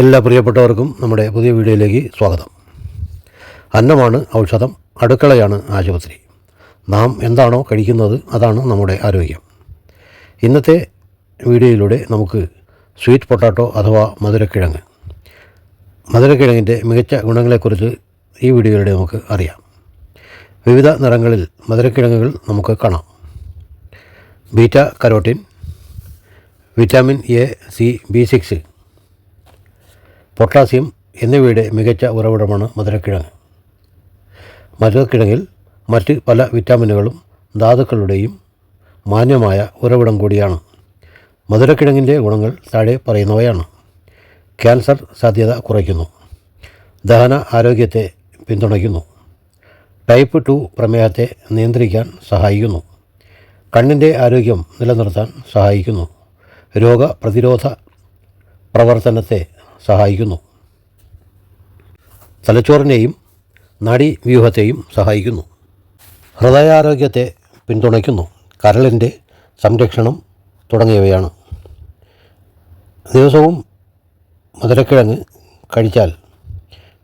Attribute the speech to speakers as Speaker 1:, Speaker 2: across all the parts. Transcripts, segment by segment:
Speaker 1: എല്ലാ പ്രിയപ്പെട്ടവർക്കും നമ്മുടെ പുതിയ വീഡിയോയിലേക്ക് സ്വാഗതം. അന്നമാണ് ഔഷധം അടുക്കളയാണ് ആശുപത്രി. നാം എന്താണോ കഴിക്കുന്നത് അതാണ് നമ്മുടെ ആരോഗ്യം. ഇന്നത്തെ വീഡിയോയിലൂടെ നമുക്ക് സ്വീറ്റ് പൊട്ടാറ്റോ അഥവാ മധുരക്കിഴങ്ങ്. മധുരക്കിഴങ്ങിന്റെ മികച്ച ഗുണങ്ങളെക്കുറിച്ച് ഈ വീഡിയോയിലൂടെ നമുക്ക് അറിയാം. വിവിധ നിറങ്ങളിൽ മധുരക്കിഴങ്ങുകൾ നമുക്ക് കാണാം. Beta carotene vitamin A C B six potassium എന്നിവയുടെ മികച്ച ഉറവിടമാണ് മധുരക്കിഴങ്ങ്. മധുരക്കിഴങ്ങിൽ മറ്റ് പല വിറ്റാമിനുകളും ധാതുക്കളുടെയും മാന്യമായ ഉറവിടം കൂടിയാണ്. മധുരക്കിഴങ്ങിന്റെ ഗുണങ്ങൾ താഴെ പറയുന്നവയാണ്. ക്യാൻസർ സാധ്യത കുറയ്ക്കുന്നു. ദഹന ആരോഗ്യത്തെ പിന്തുണയ്ക്കുന്നു. ടൈപ്പ് ടു പ്രമേഹത്തെ നിയന്ത്രിക്കാൻ സഹായിക്കുന്നു. കണ്ണിന്റെ ആരോഗ്യം നിലനിർത്താൻ സഹായിക്കുന്നു. രോഗപ്രതിരോധ പ്രവർത്തനത്തെ സഹായിക്കുന്നു. തലച്ചോറിനെയും നാഡീവ്യൂഹത്തെയും സഹായിക്കുന്നു. ഹൃദയാരോഗ്യത്തെ പിന്തുണയ്ക്കുന്നു. കരളിന്റെ സംരക്ഷണം തുടങ്ങിയവയാണ്. ദിവസവും മധുരക്കിഴങ്ങ് കഴിച്ചാൽ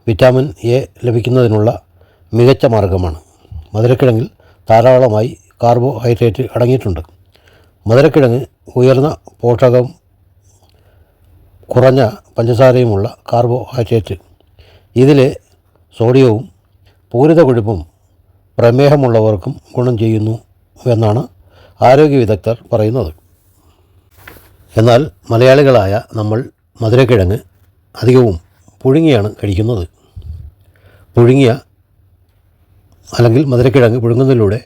Speaker 1: വിറ്റാമിൻ എ ലഭിക്കുന്നതിനുള്ള മികച്ച മാർഗമാണ്. മധുരക്കിഴങ്ങിൽ ധാരാളമായി കാർബോഹൈഡ്രേറ്റ് അടങ്ങിയിട്ടുണ്ട്. മധുരക്കിഴങ്ങ് ഉയർന്ന പോഷകം കുറഞ്ഞ പഞ്ചസാരയുമുള്ള കാർബോഹൈഡ്രേറ്റ് ഇതിലെ സോഡിയവും പൂരിത കൊഴുപ്പും പ്രമേഹമുള്ളവർക്കും ഗുണം ചെയ്യുന്നു എന്നാണ് ആരോഗ്യ വിദഗ്ധർ പറയുന്നത്. എന്നാൽ മലയാളികളായ നമ്മൾ മധുരക്കിഴങ്ങ് അധികവും പുഴുങ്ങിയാണ് കഴിക്കുന്നത്. പുഴുങ്ങിയ അല്ലെങ്കിൽ മധുരക്കിഴങ്ങ് പുഴുങ്ങുന്നതിലൂടെ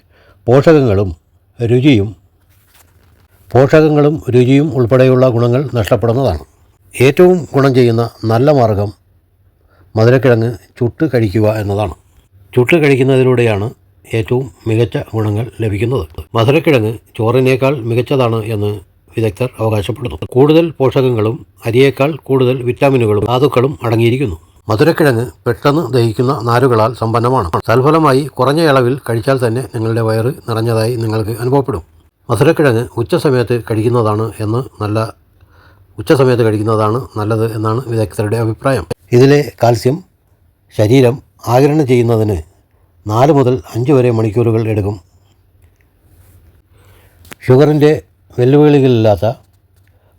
Speaker 1: പോഷകങ്ങളും രുചിയും പോഷകങ്ങളും രുചിയും ഉൾപ്പെടെയുള്ള ഗുണങ്ങൾ നഷ്ടപ്പെടുന്നതാണ്. ഏറ്റവും ഗുണം ചെയ്യുന്ന നല്ല മാർഗം മധുരക്കിഴങ്ങ് ചുട്ട് കഴിക്കുക എന്നതാണ്. ചുട്ട് കഴിക്കുന്നതിലൂടെയാണ് ഏറ്റവും മികച്ച ഗുണങ്ങൾ ലഭിക്കുന്നത്. മധുരക്കിഴങ്ങ് ചോറിനേക്കാൾ മികച്ചതാണ് എന്ന് വിദഗ്ധർ അവകാശപ്പെടുന്നു. കൂടുതൽ പോഷകങ്ങളും അരിയേക്കാൾ കൂടുതൽ വിറ്റാമിനുകളും ധാതുക്കളും അടങ്ങിയിരിക്കുന്നു. മധുരക്കിഴങ്ങ് പെട്ടെന്ന് ദഹിക്കുന്ന നാരുകളാൽ സമ്പന്നമാണ്. തൽഫലമായി കുറഞ്ഞ അളവിൽ കഴിച്ചാൽ തന്നെ നിങ്ങളുടെ വയറ് നിറഞ്ഞതായി നിങ്ങൾക്ക് അനുഭവപ്പെടും. മധുരക്കിഴങ്ങ് ഉച്ച സമയത്ത് കഴിക്കുന്നതാണ് എന്ന് നല്ല ഉച്ചസമയത്ത് കഴിക്കുന്നതാണ് നല്ലത് എന്നാണ് വിദഗ്ധരുടെ അഭിപ്രായം. ഇതിലെ കാൽസ്യം ശരീരം ആഗിരണം ചെയ്യുന്നതിന് നാല് മുതൽ അഞ്ച് വരെ മണിക്കൂറുകൾ എടുക്കും. ഷുഗറിന്റെ വെല്ലുവിളികളില്ലാത്ത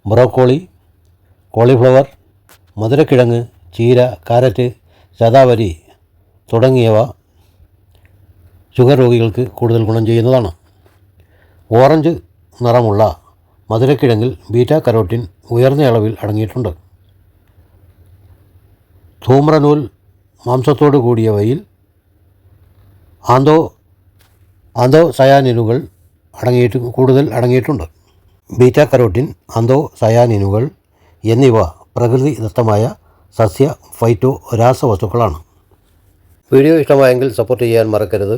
Speaker 1: ബ്രോക്കോളി കോളിഫ്ലവർ മധുരക്കിഴങ്ങ് ചീര കാരറ്റ് ശതാവരി തുടങ്ങിയവ ഷുഗർ രോഗികൾക്ക് കൂടുതൽ ഗുണം ചെയ്യുന്നതാണ്. ഓറഞ്ച് നിറമുള്ള മധുരക്കിഴങ്ങിൽ ബീറ്റാ കരോട്ടിൻ ഉയർന്ന അളവിൽ അടങ്ങിയിട്ടുണ്ട്. ധൂമ്രനൂൽ മാംസത്തോടു കൂടിയവയിൽ ആന്തോ ആന്തോ സയാനിനുകൾ അടങ്ങിയിട്ട് കൂടുതൽ അടങ്ങിയിട്ടുണ്ട്. ബീറ്റാ കരോട്ടിൻ ആന്തോ സയാനിനുകൾ എന്നിവ പ്രകൃതിദത്തമായ സസ്യ ഫൈറ്റോ രാസവസ്തുക്കളാണ്. വീഡിയോ ഇഷ്ടമായെങ്കിൽ സപ്പോർട്ട് ചെയ്യാൻ മറക്കരുത്.